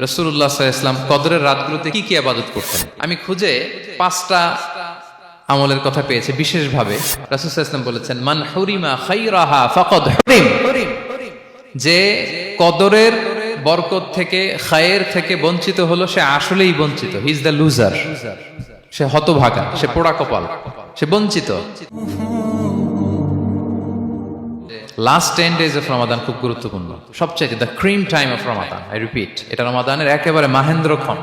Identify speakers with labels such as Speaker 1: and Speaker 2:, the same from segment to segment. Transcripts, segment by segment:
Speaker 1: রসুল্লাহ ইসলাম কদরের রাতগুলোতে কি কি আবাদত করতেন? আমি খুঁজে পাঁচটা আমলের কথা পেয়েছি। বিশেষভাবে রাসুল ইসলাম বলেছেন, মান হরিমা খাইরাহা ফাকদ হরিম। যে কদরের বরকত থেকে, খায়ের থেকে বঞ্চিত হলো, সে আসলেই বঞ্চিত। হি ইজ দ্য লুজার সে হতভাগা। সে পোড়া কপাল। সে বঞ্চিত। Last ten days of Ramadan খুব গুরুত্বপূর্ণ। সবচেয়ে the cream time of Ramadan I repeat এটা রমাদানের একেবারে মাহেন্দ্রক্ষণ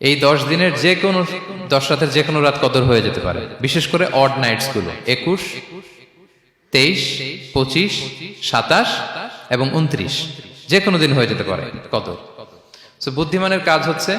Speaker 1: এই দশ দিনের যে কোনো, দশ রাতের যে কোনো রাত কদর হয়ে যেতে পারে। বিশেষ করে অড নাইটসগুলো, একুশ, তেইশ, পঁচিশ, সাতাশ এবং উনত্রিশ। যে কোনো দিন হয়ে যেতে পারে কদর। বুদ্ধিমানের কাজ হচ্ছে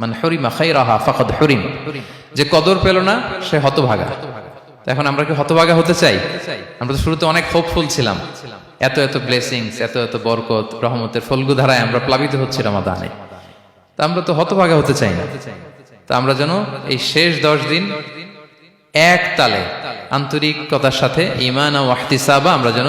Speaker 1: মানে হরিমা খাইরাহা ফাকদ হরিম। যে কদর পেল না, সে হতভাগা। এখন আমরা কি হতভাগা হতে চাই? আমরা তো শুরুতে অনেক হোপফুল ছিলাম। এত এত ব্লেসিংস এত এত বরকত, রহমতের ফলগু ধারায় আমরা প্লাবিত হচ্ছি রমাদানে। তা আমরা তো হতভাগা হতে চাই না। তা আমরা যেন এই শেষ দশ দিন এক তালে আন্তরিকতার সাথে ইমান ও ওয়াহতিসাবা আমরা যেন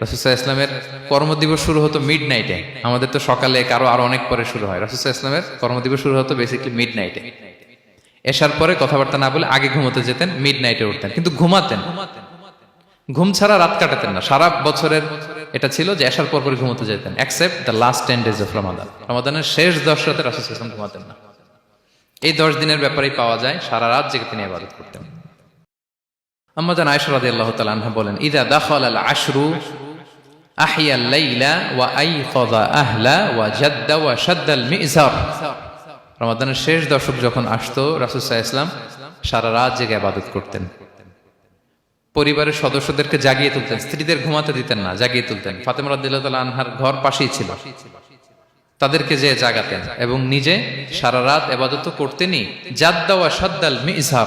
Speaker 1: রাসুসা ইসলামের কর্মদিবস শুরু হতো মিড নাইটে আমাদের তো সকালে কারও আরও অনেক পরে শুরু হয়। রাসুসা ইসলামের কর্মদিবস শুরু হতো বেসিকলি মিড নাইটে এসার পরে কথাবার্তা না বলে আগে ঘুমোতে যেতেন মিড নাইটে উঠতেন। কিন্তু ঘুমাতেন। ঘুম ছাড়া রাত কাটাতেন না। সারা বছরের এটা ছিল যে এসার পর পরে ঘুমোতে যেতেন except the last ten days of Ramadan রমাদানের শেষ দশ রাতে রাসুল ইসলাম ঘুমাতেন না। এই দশ দিনের ব্যাপারেই পাওয়া যায়, সারা রাত জেগে তিনি আবাদত করতেন। আম্মাজান আয়সা রাদি আল্লাহ তালাহা বলেন, ইদা দাখল আল আশরু লাইলা ওয়া আহলা ওয়া ওয়া মিজার রমাদানের শেষ দশক যখন আসতো সারা রাত জেগে করতেন। পরিবারের সদস্যদেরকে জাগিয়ে তুলতেন, স্ত্রীদের ঘুমাতে দিতেন না, জাগিয়ে তুলতেন। ফাতেমা রাদিয়াল্লাহু তাআলা আনহার ঘর পাশেই ছিল। তাদেরকে যে জাগাতেন এবং নিজে সারা রাত এবাদত করতেনই। জাদ্দা ওয়া শাদ্দাল মিজহার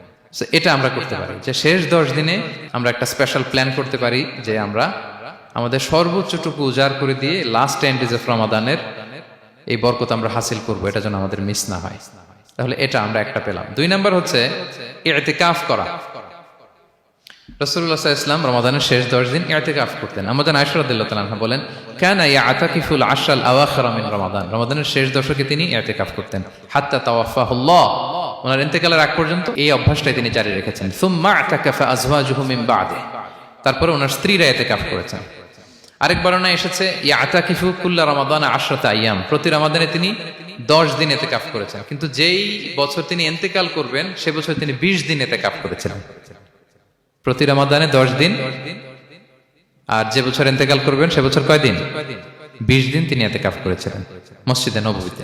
Speaker 1: এটা আমরা করতে পারি। যে শেষ দশ দিনে আমরা একটা স্পেশাল প্ল্যান করতে পারি যে আমরা আমাদের সর্বোচ্চটুকু উজাড় করে দিয়ে লাস্ট টেন ডেজ অফ রমাদানের এই বরকত আমরা হাসিল করব, এটা যেন আমাদের মিস না হয়। তাহলে এটা আমরা একটা পেলাম। দুই নাম্বার হচ্ছে ইতিকাফ করা। ইসলাম রমাদানের শেষ দশ দিন করতেন। আমাদের বলেন, কেন রমাদান। রমাদানের শেষ দশকে তিনি ইতিকাফ করতেন। হাত্তা তাওয়াফাহুল্লাহ। ওনার ইন্তেকালের আগ পর্যন্ত এই অভ্যাসটাই তিনি জারি রেখেছেন। বাদে। তারপরে ওনার স্ত্রীরা ইতিকাফ করেছেন। আরেক বর্ণনা এসেছে আইয়াম। প্রতি রমাদানে তিনি দশ দিন এতে কাফ করেছেন। কিন্তু যেই বছর তিনি এন্তেকাল করবেন, সে বছর তিনি বিশ দিন এতে কাফ করেছিলেন প্রতি রমাদানে দশ দিন। আর যে বছর এন্তেকাল করবেন, সে বছর কয় দিন? বিশ দিন তিনি এতে কাফ করেছিলেন মসজিদে নবীতে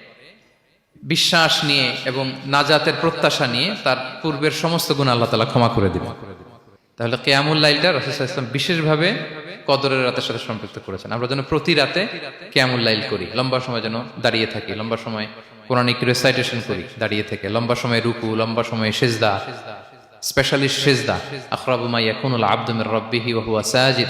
Speaker 1: বিশ্বাস নিয়ে এবং নাজাতের প্রত্যাশা নিয়ে তার পূর্বের সমস্ত গুণ আল্লাহ তালা ক্ষমা করে দিবেন। তাহলে কেয়ামুল্লাইলটা রসুল ইসলাম বিশেষভাবে কদরের রাতের সাথে সম্পৃক্ত করেছেন। আমরা যেন প্রতি রাতে কেয়ামুল্লাইল করি, লম্বা সময় যেন দাঁড়িয়ে থাকি, লম্বা সময় কোরআনিক রেসাইটেশন করি, দাঁড়িয়ে থেকে, লম্বা সময় রুকু, লম্বা সময় সেজদা স্পেশালি সেজদা, আখরাবু মা ইয়াকুনুল আবদু মির রাব্বিহি ওয়া হুয়া সাজিদ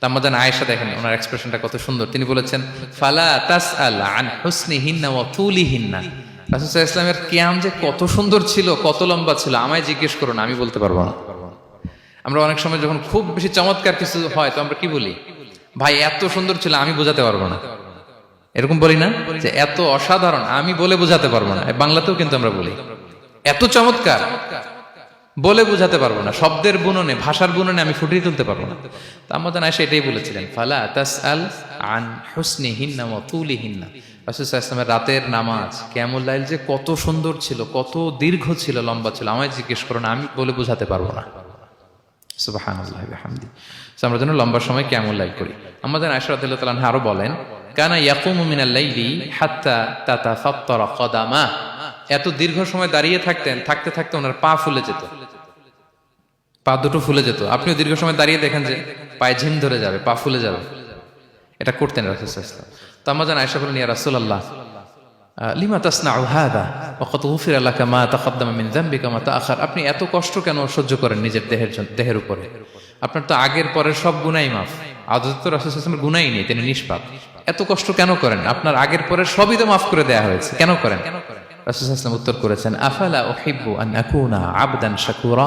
Speaker 1: তাম্মাজান আয়েশা দেখেন, ওনার এক্সপ্রেশনটা কত সুন্দর। তিনি বলেছেন, ফালা তাস আল আন হিন্না ও তুলি হিন্না রাসুসাহ ইসলামের কিয়াম যে কত সুন্দর ছিল, কত লম্বা ছিল, আমায় জিজ্ঞেস করো না, আমি বলতে পারব না। আমরা অনেক সময় যখন খুব বেশি চমৎকার কিছু হয়, তো আমরা কি বলি? ভাই, এত সুন্দর ছিল, আমি বোঝাতে পারব না। এরকম বলি না যে, এত অসাধারণ, আমি বলে বোঝাতে পারব না। বাংলাতেও কিন্তু আমরা বলি। এত চমৎকার। বলে বোঝাতে পারব না শব্দের বুননে ভাষার বুননে আমি ফুটিয়ে তুলতে পারব না। তা আমাদের আয়সা এটাই বলেছিলেন ফালা তাস আল আন হুসনি হিন্না ও তুলি হিন্না ইসলামের রাতের নামাজ ক্যামুল্লাইল যে কত সুন্দর ছিল কত দীর্ঘ ছিল লম্বা ছিল। আমায় জিজ্ঞেস করো না আমি বলে বোঝাতে পারব না। So, আমরা যেন লম্বা সময় কেমন লাইক করি। আমাদের আয়সরাতুল্লাহ তালাহ আরও বলেন কানা ইয়াকুমু মিনাল লাইলি হাত্তা তাতা ফাত্তারা কদামা। এত দীর্ঘ সময় দাঁড়িয়ে থাকতেন থাকতে থাকতে ওনার পা ফুলে যেত। পা দুটো ফুলে যেত। আপনিও দীর্ঘ সময় দাঁড়িয়ে দেখেন যে পায়ে ঝিম ধরে যাবে, পা ফুলে যাবে। এটা করতেন রাসুল ইসলাম তো আমাদের আয়সা বলেন ইয়া রাসূলুল্লাহ লিমা তাসনাউ হাদা, ওয়াকাদ গুফিরা লাকা মা তাকাদ্দামা মিন যামবিকা, মা তাআখার। আপনি এত কষ্ট কেন সহ্য করেন নিজের দেহের দেহের উপরে? আপনার তো আগের পরের সব গুনাই মাফ। আদত রাসূল সাল্লাল্লাহু গুনাই নেই, তিনি নিষ্পাপ। এত কষ্ট কেন করেন? আপনার আগের পরে সবই তো মাফ করে দেয়া হয়েছে, কেন করেন? রাসূল উত্তর করেছেন, আফালা উহিব্বু আন আকুনা আবদান শাকুরা?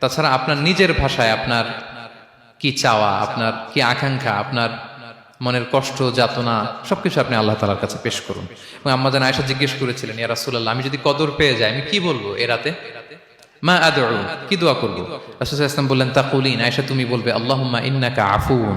Speaker 1: তাছাড়া আপনার নিজের ভাষায় আপনার কি চাওয়া, আপনার কি আকাঙ্ক্ষা, আপনার মনের কষ্ট, যাতনা, সবকিছু আপনি আল্লাহ তালার কাছে পেশ করুন। এবং আম্মা যেন আয়সা জিজ্ঞেস করেছিলেন, ইয়া রাসুল্লাহ আমি যদি কদর পেয়ে যাই, আমি কি বলব এরাতে রাতে? মা আদর কি দোয়া করব? রাসুল ইসলাম বললেন তা তাকুলিন। আয়েশা, তুমি বলবে আল্লাহ ইন্নাকা আফুন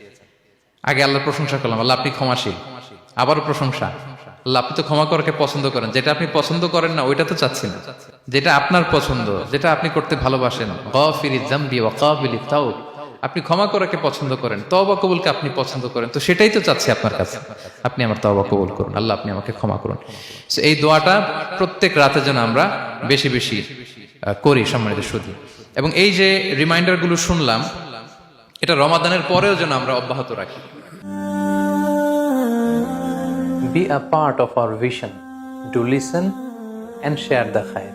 Speaker 1: আগে আল্লাহর প্রশংসা করলাম, আল্লাহ আপনি ক্ষমাশীল। আবারও প্রশংসা। আল্লাহ আপনি তো ক্ষমা করাকে পছন্দ করেন। যেটা আপনি পছন্দ করেন না, ওইটা তো চাচ্ছি না। যেটা আপনার পছন্দ, যেটা আপনি করতে ভালোবাসেন। তাও আপনি ক্ষমা করাকে পছন্দ করেন, তওবা কবুলকে আপনি পছন্দ করেন। তো সেটাই তো চাচ্ছি আপনার কাছে। আপনি আমার তওবা কবুল করুন, আল্লাহ আপনি আমাকে ক্ষমা করুন। এই দোয়াটা প্রত্যেক রাতে যেন আমরা বেশি বেশি করি সম্মানিত শুধু এবং এই যে রিমাইন্ডারগুলো শুনলাম এটা রমাদানের পরেও যেন আমরা অব্যাহত রাখি।
Speaker 2: Be a part of our vision to listen and share the খায়